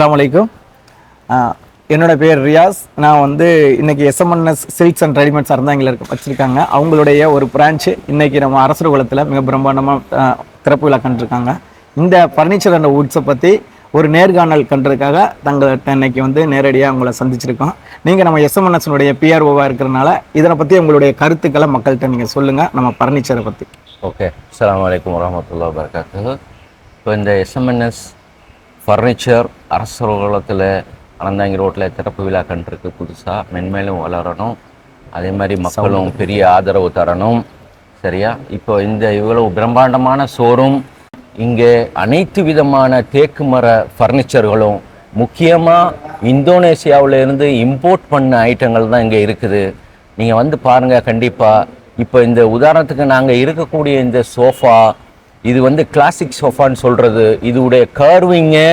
அஸ்லாம் வலைக்கும் என்னோட பேர் ரியாஸ். நான் வந்து இன்னைக்கு எஸ்எம்என்எஸ் சில்க்ஸ் அண்ட் ரெடிமேட்ஸ் அறந்தாங்கில் இருக்க வச்சிருக்காங்க. அவங்களுடைய ஒரு பிரான்ச்சு இன்னைக்கு நம்ம அரசர் குளத்தில் மிக பிரம்மாண்டமாக திறப்பு விழா கண்டிருக்காங்க. இந்த ஃபர்னிச்சர் அண்ட் வுட்ஸை பற்றி ஒரு நேர்காணல் கண்டதுக்காக தங்கள்கிட்ட இன்னைக்கு வந்து நேரடியாக உங்களை சந்திச்சிருக்கோம். நீங்கள் நம்ம எஸ்எம்என்எஸ்னுடைய பிஆர்ஓவாக இருக்கிறனால இதனை பற்றி உங்களுடைய கருத்துக்களை மக்கள்கிட்ட நீங்கள் சொல்லுங்கள் நம்ம ஃபர்னிச்சரை பற்றி ஓகே அஸ்ஸலாமு வலைக்கம் வரமத்துல்லா வரகாத்து இப்போ இந்த எஸ்எம்என்எஸ் ஃபர்னிச்சர் அரசகுலத்தில் அனந்தாங்கி ரோட்டில் திறப்பு விழா கண்டிருக்கு புதுசாக மென்மேலும் வளரணும். அதே மாதிரி மக்களும் பெரிய ஆதரவு தரணும். சரியா? இப்போ இந்த இவ்வளவு பிரம்மாண்டமான ஷோரூம் இங்கே அனைத்து விதமான தேக்கு மர ஃபர்னிச்சர்களும் முக்கியமாக இந்தோனேசியாவுல இருந்து இம்போர்ட் பண்ண ஐட்டங்கள் தான் இங்கே இருக்குது. நீங்கள் வந்து பாருங்கள் கண்டிப்பாக இப்போ இந்த உதாரணத்துக்கு நாங்கள் இருக்கக்கூடிய இந்த சோஃபா இது வந்து கிளாசிக் சோஃபான்னு சொல்கிறது இதுடைய கர்விங்கு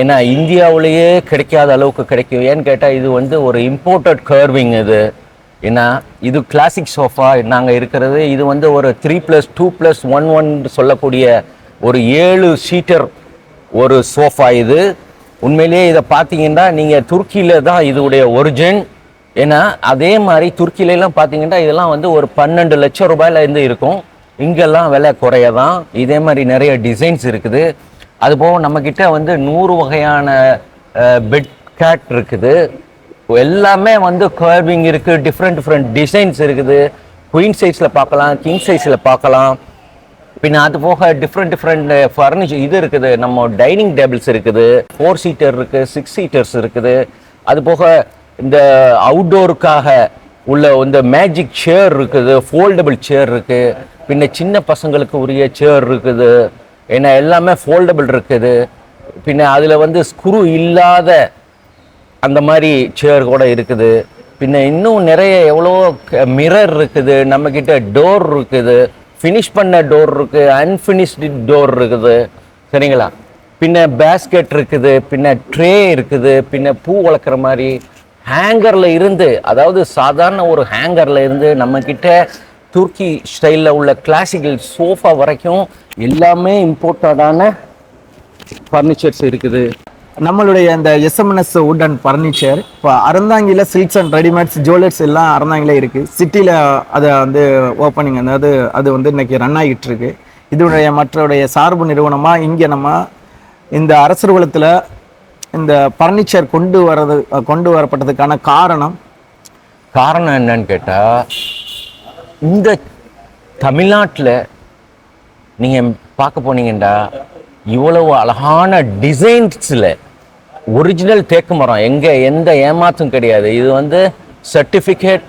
ஏன்னா இந்தியாவிலேயே கிடைக்காத அளவுக்கு கிடைக்கும். ஏன்னு கேட்டால் இது வந்து ஒரு இம்போர்ட்டட் கர்விங் இது. ஏன்னா இது கிளாசிக் சோஃபா நாங்கள் இருக்கிறது இது வந்து ஒரு three plus two plus one one சொல்லக்கூடிய ஒரு ஏழு சீட்டர் ஒரு சோஃபா இது. உண்மையிலேயே இதை பார்த்தீங்கன்னா நீங்கள் துருக்கியில் தான் இதோடைய ஒரிஜின் ஏன்னா அதே மாதிரி துருக்கியிலலாம் பார்த்தீங்கன்னா இதெல்லாம் வந்து ஒரு பன்னெண்டு லட்சம் ரூபாயிலேருந்து இருக்கும். இங்கெல்லாம் விலை குறைய தான் இதே மாதிரி நிறைய டிசைன்ஸ் இருக்குது. அதுபோக நம்மக்கிட்ட வந்து நூறு வகையான பெட் கேட் இருக்குது. எல்லாமே வந்து கர்விங் இருக்குது டிஃப்ரெண்ட் டிஃப்ரெண்ட் டிசைன்ஸ் இருக்குது. குயின் சைஸில் பார்க்கலாம் கிங் சைஸில் பார்க்கலாம். பின்ன அது போக டிஃப்ரெண்ட் டிஃப்ரெண்ட் ஃபர்னிச்சர் இது இருக்குது. நம்ம டைனிங் டேபிள்ஸ் இருக்குது. ஃபோர் சீட்டர் இருக்குது சிக்ஸ் சீட்டர்ஸ் இருக்குது. அது போக இந்த அவுட்டோருக்காக உள்ள இந்த மேஜிக் சேர் இருக்குது. ஃபோல்டபுள் சேர் இருக்குது பின்ன சின்ன பசங்களுக்கு உரிய சேர் இருக்குது ஏன்னா எல்லாமே ஃபோல்டபிள் இருக்குது. பின்ன அதில் வந்து ஸ்க்ரூ இல்லாத அந்த மாதிரி சேர் கூட இருக்குது. பின்ன இன்னும் நிறைய எவ்வளோ மிரர் இருக்குது நம்மக்கிட்ட டோர் இருக்குது. ஃபினிஷ் பண்ண டோர் இருக்குது அன்ஃபினிஷ்டு டோர் இருக்குது. சரிங்களா? பின்ன பேஸ்கெட் இருக்குது பின்ன ட்ரே இருக்குது பின்ன பூ வளர்க்குற மாதிரி ஹேங்கரில் இருந்து அதாவது சாதாரண ஒரு ஹேங்கரில் இருந்து நம்மக்கிட்ட துர்க்கி ஸ்டைலில் உள்ள கிளாசிக்கல் சோஃபா வரைக்கும் எல்லாமே இம்போர்ட்டடான ஃபர்னிச்சர்ஸ் இருக்குது. நம்மளுடைய இந்த எஸ்எம்என்எஸ் வுட் அண்ட் ஃபர்னிச்சர் இப்போ அறந்தாங்கியில் சில்க்ஸ் அண்ட் ரெடிமேட்ஸ் ஜுவல்லர்ஸ் எல்லாம் அறந்தாங்கிலே இருக்குது சிட்டியில் அதை வந்து ஓப்பனிங் அதாவது அது வந்து இன்னைக்கு ரன் ஆகிட்டு இருக்கு இதனுடைய மற்றடைய சார்பு நிறுவனமாக இங்கே நம்ம இந்த குலத்தில் இந்த ஃபர்னிச்சர் கொண்டு வரது கொண்டு வரப்பட்டதுக்கான காரணம்? காரணம் என்னன்னு கேட்டால் இந்த தமிழ்நாட்டில் நீங்கள் பார்க்க போனீங்கன்னா இவ்வளவு அழகான டிசைன்ஸில் ஒரிஜினல் தேக்கு மரம் எங்கே எந்த ஏமாத்தும் கிடையாது. இது வந்து சர்டிஃபிகேட்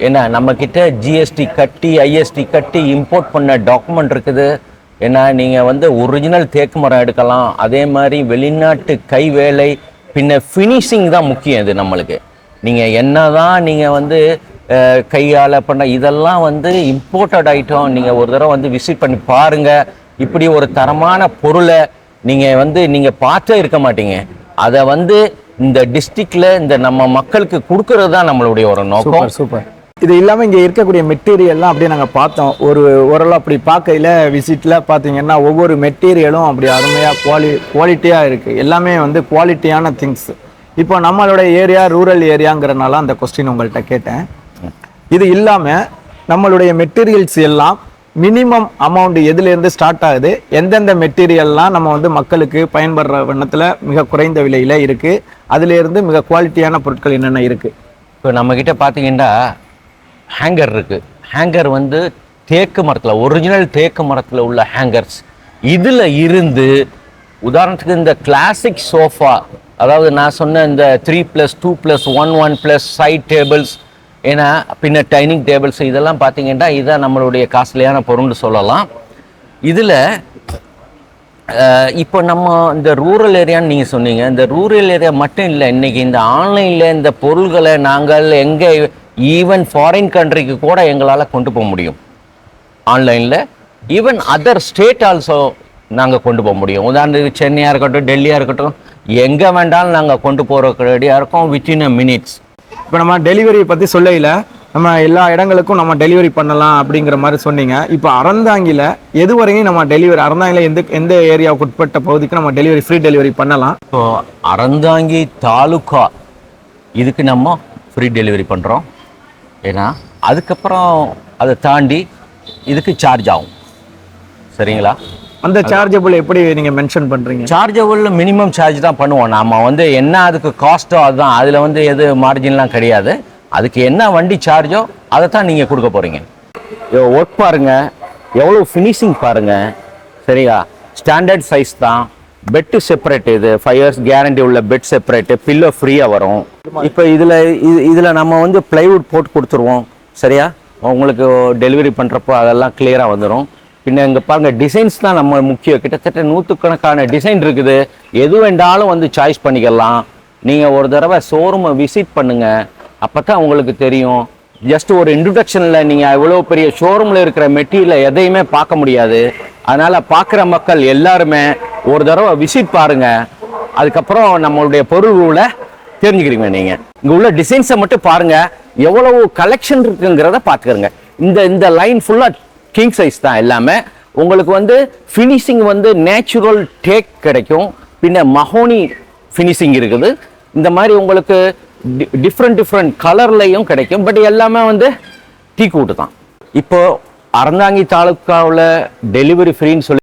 என்ன நம்மக்கிட்ட ஜிஎஸ்டி கட்டி ஐஎஸ்டி கட்டி இம்போர்ட் பண்ண டாக்குமெண்ட் இருக்குது. ஏன்னா நீங்கள் வந்து ஒரிஜினல் தேக்கு மரம் எடுக்கலாம். அதே மாதிரி வெளிநாட்டு கை வேலை பின்ன ஃபினிஷிங் தான் முக்கியம் இது நம்மளுக்கு. நீங்கள் என்ன தான் நீங்கள் வந்து கையால் பண்ண இதெல்லாம் வந்து இம்போர்ட்டட் ஐட்டம் நீங்கள் ஒரு தடவை வந்து விசிட் பண்ணி பாருங்கள் இப்படி ஒரு தரமான பொருளை நீங்கள் வந்து நீங்கள் பார்த்தே இருக்க மாட்டீங்க. அதை வந்து இந்த டிஸ்ட்ரிக்டில் இந்த நம்ம மக்களுக்கு கொடுக்கறது தான் நம்மளுடைய ஒரு நோக்கம். Super super. இது இல்லாமல் இங்கே இருக்கக்கூடிய மெட்டீரியல்லாம் அப்படியே நாங்கள் பார்த்தோம். ஒரு ஓரளவு அப்படி பார்க்கையில் விசிட்டில் பார்த்தீங்கன்னா ஒவ்வொரு மெட்டீரியலும் அப்படி அருமையாக குவாலி குவாலிட்டியாக இருக்குது எல்லாமே வந்து குவாலிட்டியான திங்ஸ் இப்போ நம்மளோட ஏரியா ரூரல் ஏரியாங்கிறனால அந்த கொஸ்டின் உங்கள்கிட்ட கேட்டேன். இது இல்லாமல் நம்மளுடைய மெட்டீரியல்ஸ் எல்லாம் மினிமம் அமௌண்ட் எதுலேருந்து ஸ்டார்ட் ஆகுது எந்தெந்த மெட்டீரியல்லாம் நம்ம வந்து மக்களுக்கு பயன்படுற வண்ணத்தில் மிக குறைந்த விலையில் இருக்குது அதுலேருந்து மிக குவாலிட்டியான பொருட்கள் என்னென்ன இருக்குது இப்போ நம்மக்கிட்ட பார்த்தீங்கன்னா ஹேங்கர் இருக்குது ஹேங்கர் வந்து தேக்கு மரத்தில் ஒரிஜினல் தேக்கு மரத்தில் உள்ள ஹேங்கர்ஸ் இதில் இருந்து உதாரணத்துக்கு இந்த கிளாசிக் சோஃபா அதாவது நான் சொன்ன இந்த three plus two plus one one plus side tables ஏன்னா பின்ன டைனிங் டேபிள்ஸ் இதெல்லாம் பார்த்தீங்கன்னா இதுதான் நம்மளுடைய காஸ்ட்லியான பொருள்னு சொல்லலாம். இதில் இப்போ நம்ம இந்த ரூரல் ஏரியான்னு நீங்கள் சொன்னீங்க. இந்த ரூரல் ஏரியா மட்டும் இல்லை இன்னைக்கு இந்த ஆன்லைனில் இந்த பொருள்களை நாங்கள் எங்கே ஈவன் ஃபாரின் கண்ட்ரிக்கு கூட எங்களால் கொண்டு போக முடியும். ஆன்லைனில். ஈவன் அதர் ஸ்டேட் ஆல்சோ நாங்கள் கொண்டு போக முடியும். உதாரணத்துக்கு சென்னையாக இருக்கட்டும் டெல்லியாக இருக்கட்டும் எங்கே வேண்டாலும் நாங்கள் கொண்டு போகிற ரெடியாக இருக்கோம் வித்தின் அ மினிட்ஸ் இப்போ நம்ம டெலிவரி பற்றி சொல்லையில் நம்ம எல்லா இடங்களுக்கும் நம்ம டெலிவரி பண்ணலாம் அப்படிங்கிற மாதிரி சொன்னீங்க. இப்போ அறந்தாங்கியில் எது வரையும் நம்ம டெலிவரி அறந்தாங்கில எந்த எந்த ஏரியாவுக்கு உட்பட்ட பகுதிக்கு நம்ம டெலிவரி ஃப்ரீ டெலிவரி பண்ணலாம். இப்போ அறந்தாங்கி தாலுக்கா இதுக்கு நம்ம ஃப்ரீ டெலிவரி பண்ணுறோம் ஏன்னா அதுக்கப்புறம் அதை தாண்டி இதுக்கு சார்ஜ் ஆகும். சரிங்களா? அந்த சார்ஜபிள் எப்படி நீங்க மென்ஷன் பண்றீங்க? சார்ஜபிள் மினிமம் சார்ஜ் தான் பண்ணுவோம். நம்ம வந்து என்ன அதுக்கு காஸ்ட்டோ அதுதான். அதில் வந்து எது மார்ஜின்லாம் கிடையாது. அதுக்கு என்ன வண்டி சார்ஜோ அதை தான் நீங்கள் கொடுக்க போகிறீங்க ஒர்க் பாருங்க. எவ்வளோ ஃபினிஷிங் பாருங்க. சரியா? ஸ்டாண்டர்ட் சைஸ் தான். பெட்டு செப்பரேட் இது. ஃபைவ் இயர்ஸ் கேரண்டி உள்ள பெட் செப்பரேட்டு பில்லோ ஃப்ரீயாக வரும். இப்போ இதில் இது இதில் நம்ம வந்து பிளைவுட் போட்டு கொடுத்துருவோம். சரியா? உங்களுக்கு டெலிவரி பண்ணுறப்போ அதெல்லாம் கிளியராக வந்துடும் பின்ன இங்கே பாருங்க டிசைன்ஸ் தான் நம்ம முக்கியம். கிட்டத்தட்ட நூற்றுக்கணக்கான டிசைன் இருக்குது. எது வேண்டாலும் வந்து சாய்ஸ் பண்ணிக்கலாம். நீங்கள் ஒரு தடவை ஷோரூமை விசிட் பண்ணுங்கள் அப்போ தான் உங்களுக்கு தெரியும். ஜஸ்ட் ஒரு இன்ட்ரடக்ஷனில் நீங்கள் எவ்வளோ பெரிய ஷோரூமில் இருக்கிற மெட்டீரியலை எதையுமே பார்க்க முடியாது. அதனால் பார்க்குற மக்கள் எல்லாருமே ஒரு தடவை விசிட் பாருங்கள் அதுக்கப்புறம் நம்மளுடைய பொருள்களை தெரிஞ்சுக்கிறீங்க நீங்கள் இங்கே உள்ள டிசைன்ஸை மட்டும் பாருங்கள் எவ்வளவு கலெக்ஷன் இருக்குங்கிறத பார்த்துக்கிறங்க இந்த இந்த லைன் ஃபுல்லாக கிங் சைஸ் தான் எல்லாமே. உங்களுக்கு வந்து ஃபினிஷிங் வந்து நேச்சுரல் டேக் கிடைக்கும். பின்ன மஹோனி ஃபினிஷிங் இருக்குது. இந்த மாதிரி உங்களுக்கு டிஃப்ரெண்ட் டிஃப்ரெண்ட் கலர்லையும் கிடைக்கும். பட் எல்லாமே வந்து டீ கூட்டு தான். இப்போ அறந்தாங்கி தாலுக்காவில் டெலிவரி ஃப்ரீன்னு சொல்லி